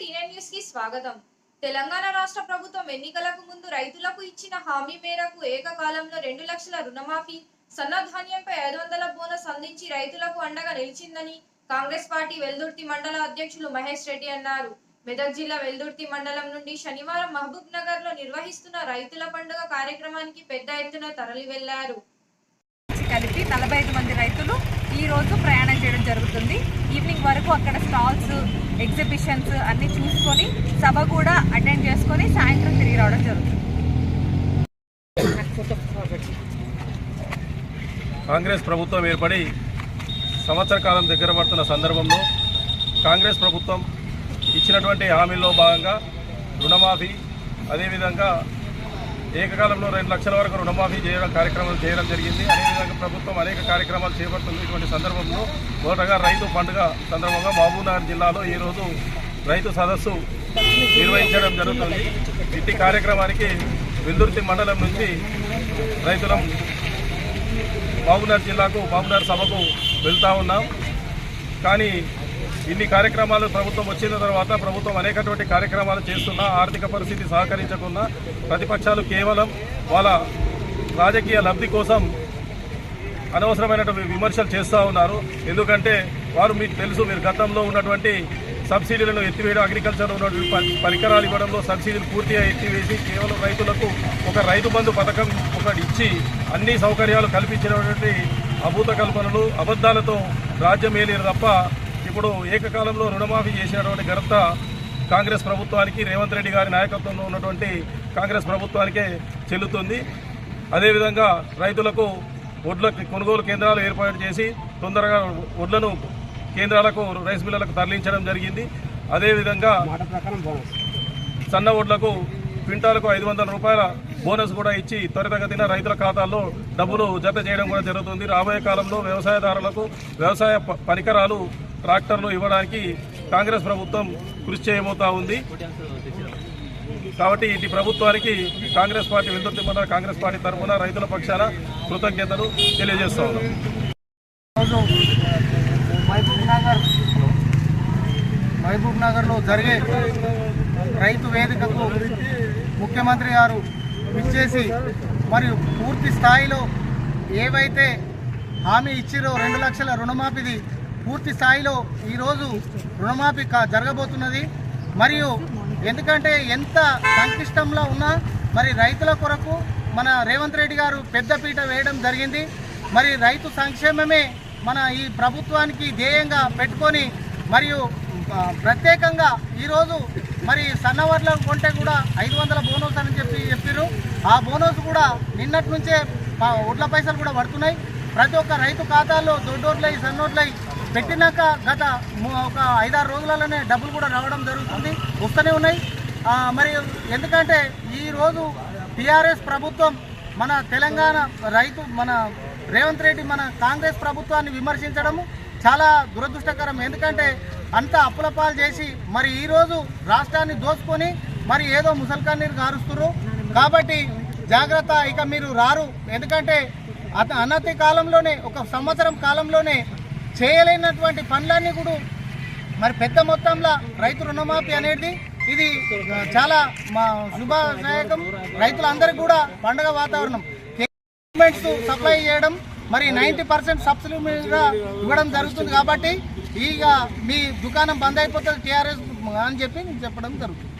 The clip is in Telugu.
స్వాగతం. తెలంగాణ రాష్ట్ర ప్రభుత్వం ఎన్నికలకు ముందు రైతులకు ఇచ్చిన హామీ మేరకు ఏకకాలంలో రెండు లక్షల రుణమాఫీ సన్నధాన్యంపై ఐదు వందల బోనస్ అందించి రైతులకు అండగా నిలిచిందని కాంగ్రెస్ పార్టీ వెల్దుర్తి మండల అధ్యక్షులు మహేష్ రెడ్డి అన్నారు. మెదక్ జిల్లా వెల్దుర్తి మండలం నుండి శనివారం మహబూబ్ నగర్లో నిర్వహిస్తున్న రైతుల పండుగ కార్యక్రమానికి పెద్ద ఎత్తున తరలి వెళ్ళారు కలిపి నలభై ఐదు మంది రైతులు ఈ రోజు ప్రయాణం చేయడం జరుగుతుంది. ఈవినింగ్ వరకు అక్కడ స్టాల్స్ ఎగ్జిబిషన్స్ అన్నీ చూసుకొని సభ కూడా అటెండ్ చేసుకొని సాయంత్రం తిరిగి రావడం జరుగుతుంది. కాంగ్రెస్ ప్రభుత్వం ఏర్పడి సంవత్సర కాలం దగ్గర పడుతున్న సందర్భంలో కాంగ్రెస్ ప్రభుత్వం ఇచ్చినటువంటి హామీల్లో భాగంగా రుణమాఫీ అదేవిధంగా ఏకకాలంలో రెండు లక్షల వరకు రుణమాఫీ చేయడం కార్యక్రమాలు చేయడం జరిగింది. అదేవిధంగా ప్రభుత్వం అనేక కార్యక్రమాలు చేపడుతుంది. ఇటువంటి సందర్భంలో మొదటగా రైతు పండుగ సందర్భంగా మహబూబ్నగర్ జిల్లాలో ఈరోజు రైతు సదస్సు నిర్వహించడం జరుగుతుంది. ఇట్టి కార్యక్రమానికి వెల్దుర్తి మండలం నుంచి రైతులం మహబూబ్నగర్ జిల్లాకు మహబూబ్నగర్ సభకు వెళ్తా ఉన్నాం. కానీ ఇన్ని కార్యక్రమాలు ప్రభుత్వం వచ్చిన తర్వాత ప్రభుత్వం అనేకటువంటి కార్యక్రమాలు చేస్తున్నా ఆర్థిక పరిస్థితి సహకరించకుండా ప్రతిపక్షాలు కేవలం వాళ్ళ రాజకీయ లబ్ధి కోసం అనవసరమైనటువంటి విమర్శలు చేస్తూ ఉన్నారు. ఎందుకంటే వారు మీకు తెలుసు మీరు గతంలో ఉన్నటువంటి సబ్సిడీలను ఎత్తివేయడం అగ్రికల్చర్ ఉన్నటువంటి ప- పరికరాలు ఇవ్వడంలో సబ్సిడీలు పూర్తిగా ఎత్తివేసి కేవలం రైతులకు ఒక రైతు బంధు పథకం ఒకటి ఇచ్చి అన్ని సౌకర్యాలు కల్పించినటువంటి అభూత కల్పనలు అబద్ధాలతో రాజ్యం ఏలేరు తప్ప ఇప్పుడు ఏకకాలంలో రుణమాఫీ చేసినటువంటి ఘనత కాంగ్రెస్ ప్రభుత్వానికి రేవంత్ రెడ్డి గారి నాయకత్వంలో ఉన్నటువంటి కాంగ్రెస్ ప్రభుత్వానికే చెల్లుతుంది. అదేవిధంగా రైతులకు వడ్ల కొనుగోలు కేంద్రాలు ఏర్పాటు చేసి తొందరగా వడ్లను కేంద్రాలకు రైస్ మిల్లులకు తరలించడం జరిగింది. అదేవిధంగా సన్న వడ్లకు క్వింటాలకు ఐదు వందల రూపాయల బోనస్ కూడా ఇచ్చి త్వరితగతిన రైతుల ఖాతాల్లో డబ్బులు జత చేయడం కూడా జరుగుతుంది. రాబోయే కాలంలో వ్యవసాయదారులకు వ్యవసాయ పరికరాలు ట్రాక్టర్లు ఇవ్వడానికి కాంగ్రెస్ ప్రభుత్వం కృషి చేయబోతా ఉంది. కాబట్టి ఇటు ప్రభుత్వానికి కాంగ్రెస్ పార్టీ వెళ్తున్న మండల కాంగ్రెస్ పార్టీ తరఫున రైతుల పక్షాన కృతజ్ఞతలు తెలియజేస్తా ఉన్నాం. మహబూబ్ నగర్ మహబూబ్ నగర్లో జరిగే రైతు వేదికకు ముఖ్యమంత్రి గారు ఇచ్చేసి మరియు పూర్తి స్థాయిలో ఏవైతే హామీ ఇచ్చిరో రెండు లక్షల రుణమాఫీది పూర్తి స్థాయిలో ఈరోజు రుణమాఫీ కా- జరగబోతున్నది. మరియు ఎందుకంటే ఎంత సంక్లిష్టంలో ఉన్నా మరి రైతుల కొరకు మన రేవంత్ రెడ్డి గారు పెద్దపీట వేయడం జరిగింది. మరి రైతు సంక్షేమమే మన ఈ ప్రభుత్వానికి ధ్యేయంగా పెట్టుకొని మరియు ప్రత్యేకంగా ఈరోజు మరి సన్నవర్ల కొంటే కూడా ఐదు వందల బోనస్ అని చెప్పి చెప్పారు ఆ బోనస్ కూడా నిన్నటి నుంచే ఒడ్ల వడ్ల పైసలు కూడా పడుతున్నాయి. ప్రతి ఒక్క రైతు ఖాతాల్లో దొడ్డోట్లై సన్నోట్లై పెట్టినాక గత ఒక ఐదారు రోజులలోనే డబ్బులు కూడా రావడం జరుగుతుంది. వస్తూనే ఉన్నాయి. మరి ఎందుకంటే ఈరోజు టీఆర్ఎస్ ప్రభుత్వం మన తెలంగాణ రైతు మన రేవంత్ రెడ్డి మన కాంగ్రెస్ ప్రభుత్వాన్ని విమర్శించడము చాలా దురదృష్టకరం. ఎందుకంటే అంత అప్పుల పాలు చేసి మరి ఈరోజు రాష్ట్రాన్ని దోచుకొని మరి ఏదో ముసల్కన్నీరు కారుస్తున్నారు కాబట్టి జాగ్రత్త ఇక మీరు రారు. ఎందుకంటే అత అనతి కాలంలోనే ఒక సంవత్సరం కాలంలోనే చేయలేనటువంటి పనులన్నీ కూడా మరి పెద్ద మొత్తంలో రైతు రుణమాఫీ అనేది ఇది చాలా మా శుభదాయకం రైతులందరికీ కూడా పండగ వాతావరణం. గవర్నమెంట్స్ సప్లై చేయడం మరి నైంటీ పర్సెంట్ సబ్సిడీ మీద ఇవ్వడం జరుగుతుంది కాబట్టి ఇక మీ దుకాణం బంద్ అయిపోతుంది టీఆర్ఎస్ అని చెప్పి నేను చెప్పడం జరుగుతుంది.